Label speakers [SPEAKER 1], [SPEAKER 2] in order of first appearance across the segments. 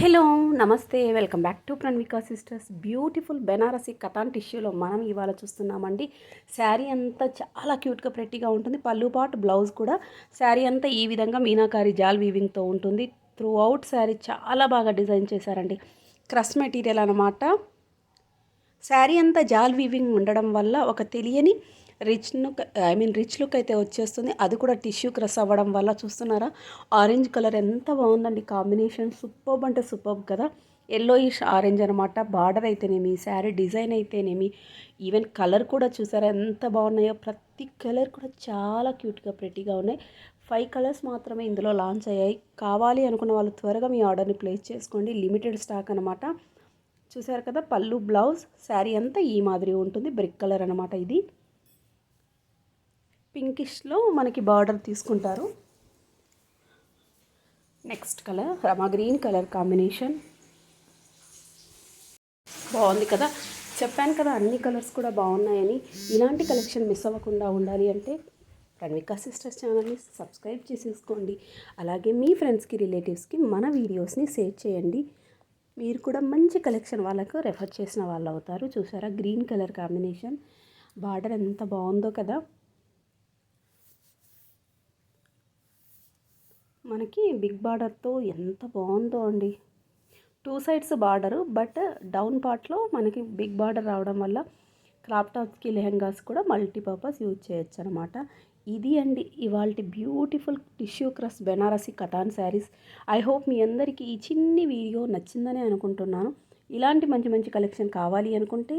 [SPEAKER 1] Hello నమస్తే. Welcome back to Pranavika sisters. Beautiful Banarasi katan టిష్యూలో మనం ఇవాళ చూస్తున్నామండి. శారీ అంతా చాలా క్యూట్గా ప్రెట్టిగా ఉంటుంది. పళ్ళు పాటు బ్లౌజ్ కూడా. శారీ అంతా ఈ విధంగా మీనాకారి జాల్ వీవింగ్తో ఉంటుంది. త్రూ అవుట్ శారీ చాలా బాగా డిజైన్ చేశారండి. క్రస్ మెటీరియల్ అనమాట శారీ అంతా జాల్ వీవింగ్ ఉండడం వల్ల ఒక తెలియని rich look I mean rich look అయితే వచ్చేస్తుంది. అది కూడా టిష్యూ క్రస్ అవ్వడం వల్ల చూస్తున్నారా? ఆరెంజ్ కలర్ ఎంత బాగుందండి. కాంబినేషన్ సూపర్బ్ అంటే సూపర్బ్ కదా. ఎల్లోయిష్ ఆరెంజ్ అనమాట బార్డర్ అయితేనేమి శారీ డిజైన్ అయితేనేమి ఈవెన్ కలర్ కూడా చూసారా ఎంత బాగున్నాయో. ప్రతి కలర్ కూడా చాలా క్యూట్గా ప్రెట్టీగా ఉన్నాయి. ఫైవ్ కలర్స్ మాత్రమే ఇందులో లాంచ్ అయ్యాయి. కావాలి అనుకున్న వాళ్ళు త్వరగా మీ ఆర్డర్ని ప్లేస్ చేసుకోండి. లిమిటెడ్ స్టాక్ అనమాట చూసారు కదా పళ్ళు బ్లౌజ్ శారీ అంతా ఈ మాదిరి ఉంటుంది. బ్రిక్ కలర్ అనమాట ఇది. పింకిష్లో మనకి బార్డర్ తీసుకుంటారు. Next colour Rama green colour combination. బాగుంది కదా? చెప్పాను కదా అన్ని కలర్స్ కూడా బాగున్నాయని. ఇలాంటి కలెక్షన్ మిస్ అవ్వకుండా ఉండాలి అంటే ప్రణవికా సిస్టర్స్ ఛానల్ని సబ్స్క్రైబ్ చేసేసుకోండి. అలాగే మీ ఫ్రెండ్స్కి రిలేటివ్స్కి మన వీడియోస్ని షేర్ చేయండి. మీరు కూడా మంచి కలెక్షన్ వాళ్ళకు రెఫర్ చేసిన వాళ్ళు అవుతారు చూసారా? Green colour combination. బార్డర్ ఎంత బాగుందో కదా? మనకి బిగ్ బార్డర్తో ఎంత బాగుందో అండి. Two sides border but down పార్ట్లో మనకి బిగ్ బార్డర్ రావడం వల్ల క్రాప్ టాప్స్కి లెహంగాస్ కూడా మల్టీపర్పస్ యూజ్ చేయొచ్చు అనమాట ఇది అండి ఇవాళ beautiful tissue crush Banarasi katan saris. I hope మీ అందరికీ ఈ చిన్ని వీడియో నచ్చిందని అనుకుంటున్నాను. ఇలాంటి మంచి మంచి కలెక్షన్ కావాలి అనుకుంటే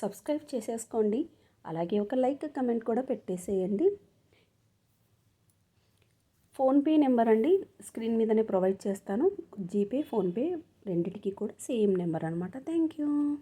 [SPEAKER 1] సబ్స్క్రైబ్ చేసేసుకోండి. అలాగే ఒక లైక్ కమెంట్ కూడా పెట్టేసేయండి. ఫోన్పే నెంబర్ అండి. స్క్రీన్ మీదనే ప్రొవైడ్ చేస్తాను. జీపే ఫోన్పే రెండిటికి కూడా సేమ్ నెంబర్ అనమాట థ్యాంక్ యూ.